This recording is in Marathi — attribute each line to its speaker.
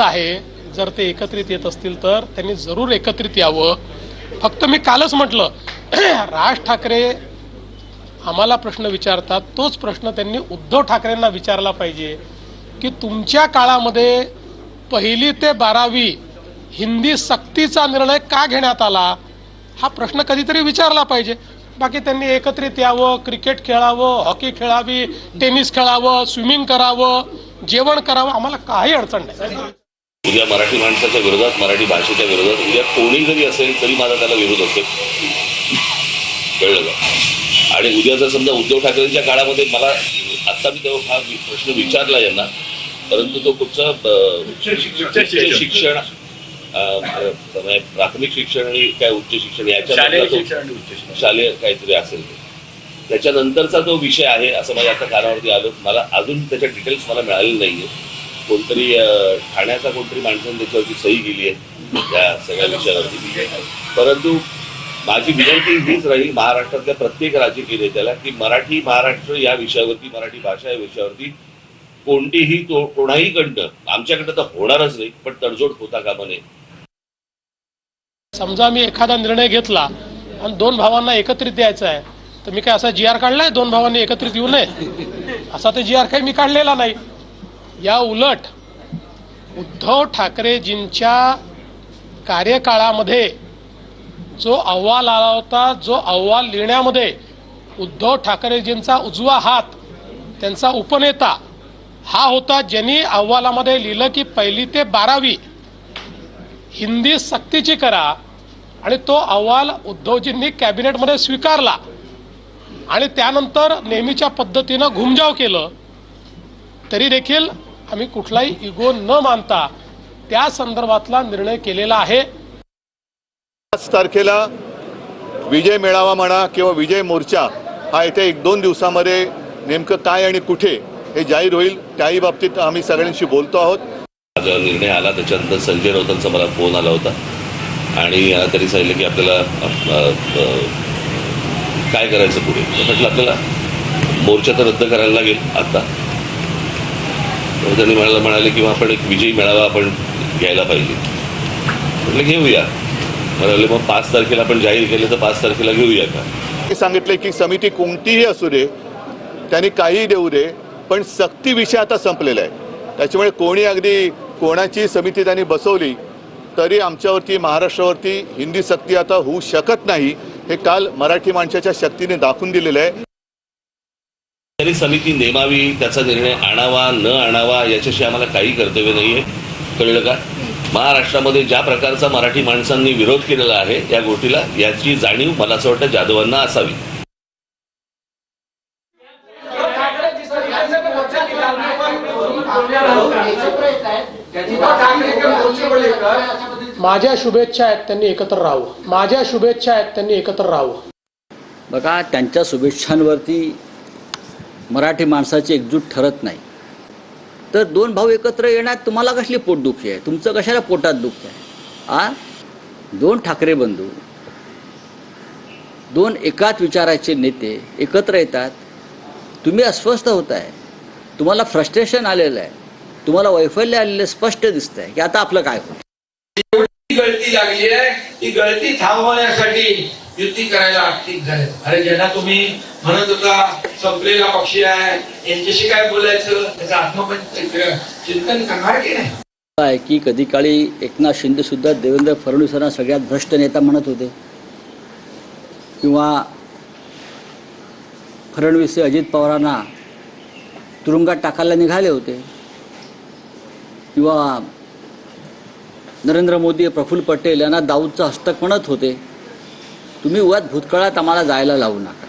Speaker 1: आहे. जर ते एकत्रित येत असतील तर त्यांनी जरूर एकत्रित यावं. फक्त मी कालच म्हटलं राज ठाकरे आम्हाला प्रश्न विचारतात तोच प्रश्न त्यांनी उद्धव ठाकरेंना विचारला पाहिजे की तुमच्या काळामध्ये पहिली ते बारावी हिंदी सक्तीचा निर्णय का घेण्यात आला? हा प्रश्न कधीतरी विचारला पाहिजे. बाकी त्यांनी एकत्रित यावं क्रिकेट खेळावं हॉकी खेळावी टेनिस खेळावं स्विमिंग करावं जेवण करावं आम्हाला काही अडचण नाही.
Speaker 2: उद्या मराठी माणसाच्या विरोधात मराठी भाषेच्या विरोधात उद्या कोणी जरी असेल तरी माझा त्याला विरोध असेल कळलं का? आणि उद्या जर समजा उद्धव ठाकरेंच्या काळामध्ये मला आत्ता मी तेव्हा हा प्रश्न विचारला यांना परंतु तो कुठचा शिक्षण. प्राथमिक शिक्षण आणि काय उच्च शिक्षण याच्या शालेय काहीतरी असेल. त्याच्यानंतरचा जो विषय आहे असं माझ्या आता कानावरती आलं. मला अजून त्याच्या डिटेल्स मला मिळालेले नाहीये. कोणतरी ठाण्याचा कोणतरी माणसाने त्याच्यावरती सही केली आहे त्या सगळ्या विषयावरती. परंतु माझी विनंती हीच राहील महाराष्ट्रातल्या प्रत्येक राजकीय नेत्याला की मराठी महाराष्ट्र या विषयावरती मराठी भाषा या विषयावरती कोणतीही तो कोणाही कडनं आमच्याकडनं तर होणारच नाही पण तडजोड होता कामा नये.
Speaker 1: समजा मी एखादा निर्णय घेतला आणि दोन भावांना एकत्रित द्यायचा आहे तर मी काय असा जी आर काढलाय? दोन भावांनी एकत्रित येऊ नये? असा तर जी आर काही मी काढलेला नाही. या उलट उद्धव ठाकरेजींच्या कार्यकाळामध्ये जो अहवाल आला होता जो अहवाल लिहिण्यामध्ये उद्धव ठाकरेजींचा उजवा हात त्यांचा उपनेता हा होता ज्यांनी अहवालामध्ये लिहिलं की पहिली ते बारावी हिंदी सक्तीची करा आणि तो अहवाल उद्धवजींनी कॅबिनेटमध्ये स्वीकारला. आणि त्यानंतर नेहमीच्या पद्धतीनं घुमजाव केलं. तरी देखील आम्ही कुठलाही इगो न मानता त्या संदर्भातला निर्णय केलेला आहे.
Speaker 3: पाच तारखेला विजय मेळावा म्हणा किंवा विजय मोर्चा हा येत्या एक दोन दिवसामध्ये नेमकं काय आणि कुठे हे जाहीर होईल त्याही बाबतीत आम्ही सगळ्यांशी बोलतो आहोत.
Speaker 2: माझा निर्णय आला त्याच्यानंतर संजय राऊतांचा मला फोन आला होता. आणि त्यांनी सांगितलं की आपल्याला काय करायचं पुढे? म्हटलं आपल्याला मोर्चा तर रद्द करायला लागेल तर त्यांनी म्हणाला म्हणाले की आपण एक विजयी मेळावा आपण घ्यायला पाहिजे. म्हटलं घेऊया. म्हणाले मग पाच तारखेला आपण जाहीर केलं तर पाच तारखेला घेऊया का?
Speaker 3: सांगितले की समिती कोणतीही असू दे त्यांनी काहीही देऊ दे पण सक्ती विषय आता संपलेला आहे. त्याच्यामुळे कोणी अगदी कोणाची समिती त्यांनी बसवली तरी आमच्यावरती महाराष्ट्रावरती हिंदी सक्ती आता होऊ शकत नाही हे काल मराठी माणसाच्या शक्तीने दाखवून दिलेलं आहे.
Speaker 2: तरी समिती नेमावी त्याचा निर्णय आणावा न आणावा याच्याशी आम्हाला काही कर्तव्य नाहीये. कळलं का? महाराष्ट्रामध्ये ज्या प्रकारचा मराठी माणसांनी विरोध केलेला आहे या गोष्टीला याची जाणीव मला असं वाटतं जाधवांना असावी.
Speaker 1: माझ्या शुभेच्छा आहेत त्यांनी एकत्र राहावं. माझ्या शुभेच्छा आहेत त्यांनी एकत्र राहावं.
Speaker 4: बघा त्यांच्या शुभेच्छांवरती मराठी माणसाची एकजूट ठरत नाही. तर दोन भाऊ एकत्र येण्यात तुम्हाला कसली पोटदुखी आहे? तुमचं कशाला पोटात दुःख आहे? आ? दोन ठाकरे बंधू दोन एकाच विचाराचे नेते एकत्र येतात. तुम्ही अस्वस्थ होत आहे तुम्हाला फ्रस्ट्रेशन आलेलं आहे. तुम्हाला वैफल्य आलेलं स्पष्ट दिसतंय की आता आपलं काय होतं?
Speaker 5: गळती लागली आहे ती गळती थांबवण्यासाठी युती करायला आर्थिक झाले अरे ज्यांना तुम्ही म्हणत होता संपलेला पक्षी आहे यांच्याशी काय बोलायचं? त्याचं आत्मपण चिंतन करणार की नाही?
Speaker 4: आहे की कधी काळी एकनाथ शिंदे सुद्धा देवेंद्र फडणवीसांना सगळ्यात भ्रष्ट नेता म्हणत होते. किंवा फडणवीस अजित पवारांना तुरुंगात टाकायला निघाले होते. किंवा नरेंद्र मोदी प्रफुल्ल पटेल यांना दाऊदचं हस्तक म्हणत होते. तुम्ही उगाच भूतकाळात आम्हाला जायला लावू नका.